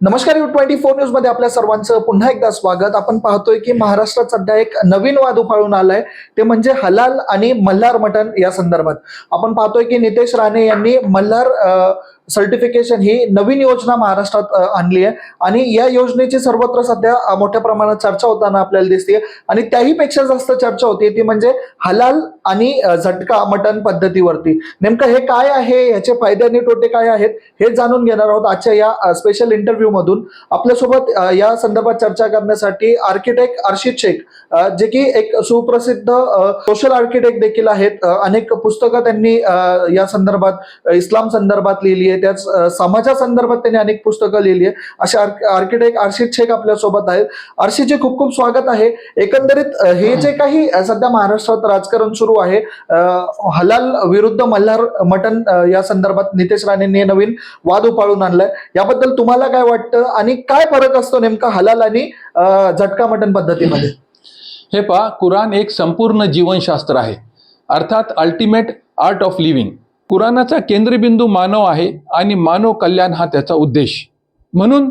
नमस्कार you twenty four न्यूजमध्ये आपल्या सर्वांचं पुन्हा एकदा स्वागत. आपण पाहतोय की महाराष्ट्रात सध्या एक नवीन वाद उफाळून आलाय. ते म्हणजे हलाल आणि मल्हार मटण या संदर्भात. आपण पाहतोय की नितेश राणे यांनी मल्हार सर्टिफिकेशन ही नवीन योजना महाराष्ट्रात आणली आहे. आणि या योजनेची सर्वत्र सध्या मोठ्या प्रमाणात चर्चा होताना आपल्याला दिसते आणि त्याही पेक्षा जास्त चर्चा होती ती म्हणजे हलाल आणि झटका मटण पद्धतीवरती. नेमकं हे काय आहे? याचे फायदे आणि तोटे काय आहेत? हे जाणून घेणार आहोत आजच्या या स्पेशल इंटरव्ह्यू मधून आपल्यासोबत या संदर्भात चर्चा करण्यासाठी आर्किटेक्ट अर्शित शेख जे की एक सुप्रसिद्ध सोशल आर्किटेक्ट देखील आहेत. अनेक पुस्तकं त्यांनी या संदर्भात इस्लाम संदर्भात लिहिली आहे. त्याच समाजा संदर्भात त्यांनी अनेक पुस्तकं लिहिली आहे. असे आर्किटेक्ट अर्शित शेख आपल्यासोबत आहेत. अर्शितचे खूप खूप स्वागत आहे. एकंदरीत हे जे काही सध्या महाराष्ट्रात राजकारण सुरू आहे हलाल विरुद्ध मल्हार मटन या संदर्भात नितेश राणेंनी नवीन वाद उपाळून आणलाय. याबद्दल तुम्हाला काय वाटतं? आणि काय फरक असतो नेमका हलाल आणि झटका मटण पद्धतीमध्ये? हे पहा कुराण एक संपूर्ण जीवनशास्त्र आहे. अर्थात अल्टिमेट आर्ट ऑफ लिव्हिंग कुराणाचा केंद्रबिंदू मानव आहे आणि मानव कल्याण हा त्याचा उद्देश. म्हणून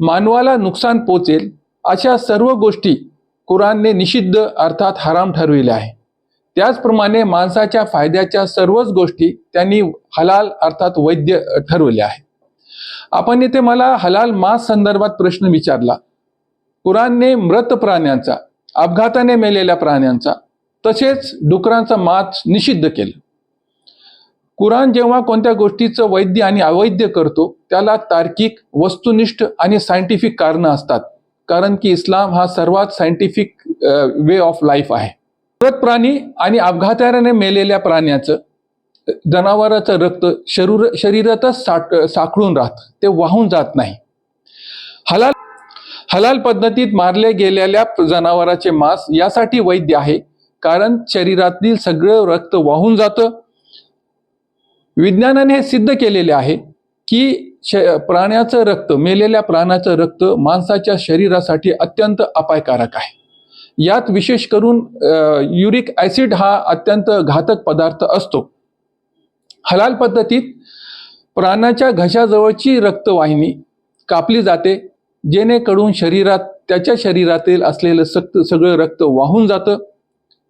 मानवाला नुकसान पोचेल अशा सर्व गोष्टी कुराणने निषिद्ध अर्थात हराम ठरविल्या आहे. त्याचप्रमाणे माणसाच्या फायद्याच्या सर्वच गोष्टी त्यांनी हलाल अर्थात वैद्य ठरवल्या आहे आपण इथे मला हलाल मांस संदर्भात प्रश्न विचारला. कुराणने मृत प्राण्यांचा अपघाताने मेलेल्या प्राण्यांचा तसेच डुकरांचा मांस निषिद्ध केलं. कुराण जेव्हा कोणत्या गोष्टीचं वैद्य आणि अवैध करतो त्याला तार्किक वस्तुनिष्ठ आणि सायंटिफिक कारणं असतात. कारण की इस्लाम हा सर्वात सायंटिफिक वे ऑफ लाईफ आहे. मृत प्राणी आणि अपघाताने मेलेल्या प्राण्याचं जनावराचं रक्त शरीर शरीरातच साठ साखळून राहतं. ते वाहून जात नाही. हलाल हलाल पद्धतीत मारले गेलेल्या जनावराचे मांस यासाठी वैद्य आहे कारण शरीरातील सगळं रक्त वाहून जातं. विज्ञानाने हे सिद्ध केलेले आहे की श प्राण्याचं रक्त मेलेल्या प्राण्याचं रक्त माणसाच्या शरीरासाठी अत्यंत अपायकारक आहे. यात विशेष करून युरिक ॲसिड हा अत्यंत घातक पदार्थ असतो. हलाल पद्धतीत प्राण्याच्या घशाजवळची रक्तवाहिनी कापली जाते जेणेकरून शरीरात त्याच्या शरीरातील असलेलं सक्त सगळं रक्त वाहून जातं.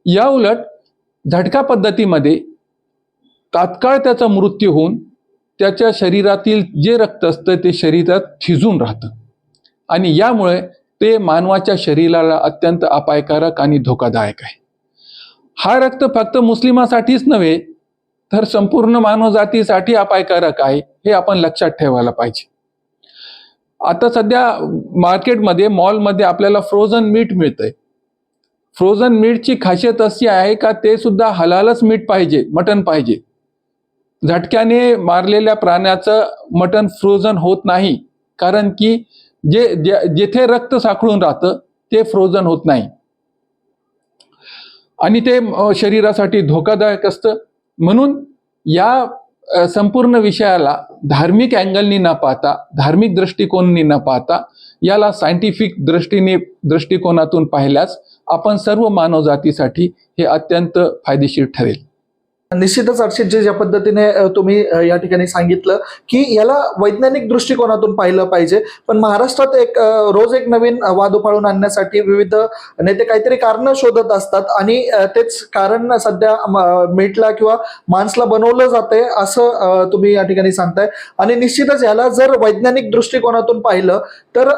या उलट झटका पद्धतीमध्ये तात्काळ त्याचा मृत्यू होऊन त्याच्या शरीरातील जे रक्त असतं ते शरीरात थिजून राहतं. आणि यामुळे ते मानवाच्या शरीराला अत्यंत अपायकारक आणि धोकादायक आहे. हा रक्त फक्त मुस्लिमासाठीच नव्हे तर संपूर्ण मानवजातीसाठी अपायकारक आहे हे आपण लक्षात ठेवायला पाहिजे. आता सध्या मार्केटमध्ये मॉलमध्ये आपल्याला फ्रोझन मीठ मिळतंय. फ्रोझन मीठची खासियत अशी आहे का ते सुद्धा हलालच मीठ पाहिजे मटन पाहिजे. झटक्याने मारलेल्या प्राण्याचं मटन फ्रोझन होत नाही कारण की जे जिथे जेथे रक्त साखळून राहतं ते फ्रोझन होत नाही. आणि ते शरीरासाठी धोकादायक असतं. म्हणून या संपूर्ण विषयाला धार्मिक अँगलनी न पाहता धार्मिक दृष्टिकोननी न पाहता याला सायंटिफिक दृष्टीने दृष्टिकोनातून पाहिल्यास आपण सर्व मानवजातीसाठी हे अत्यंत फायदेशीर ठरेल. निश्चितच अर्षित जे ज्या पद्धतीने तुम्ही या ठिकाणी सांगितलं की याला वैज्ञानिक दृष्टिकोनातून पाहिलं पाहिजे. पण महाराष्ट्रात एक रोज एक नवीन वाद उफाळून आणण्यासाठी विविध नेते काहीतरी कारण शोधत असतात आणि तेच कारण सध्या म- किंवा माणसला बनवलं जाते असं तुम्ही या ठिकाणी सांगताय. आणि निश्चितच याला जर वैज्ञानिक दृष्टिकोनातून पाहिलं तर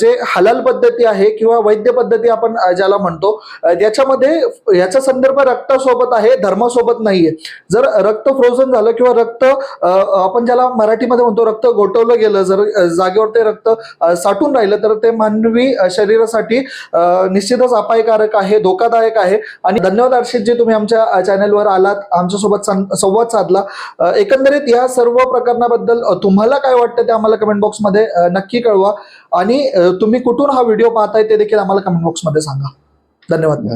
जे हलाल पद्धती आहे किंवा वैद्य पद्धती आपण ज्याला म्हणतो याच्यामध्ये याचा संदर्भ रक्तासोबत आहे धर्मासोबत नाही. नाहीये. जर रक्त फ्रोझन झालं किंवा रक्त आपण ज्याला मराठीमध्ये म्हणतो रक्त गोठवलं गेलं जर जागेवर ते रक्त साठून राहिलं तर ते मानवी शरीरासाठी निश्चितच अपायकारक आहे धोकादायक आहे. आणि धन्यवाद अर्षितजी तुम्ही आमच्या चॅनेलवर चॅनलवर आलात आमच्यासोबत संवाद साधला. एकंदरीत या सर्व प्रकरणाबद्दल तुम्हाला काय वाटतं ते आम्हाला कमेंट बॉक्समध्ये नक्की कळवा. आणि तुम्ही कुठून हा व्हिडिओ पाहताय ते देखील आम्हाला कमेंट बॉक्समध्ये सांगा. धन्यवाद.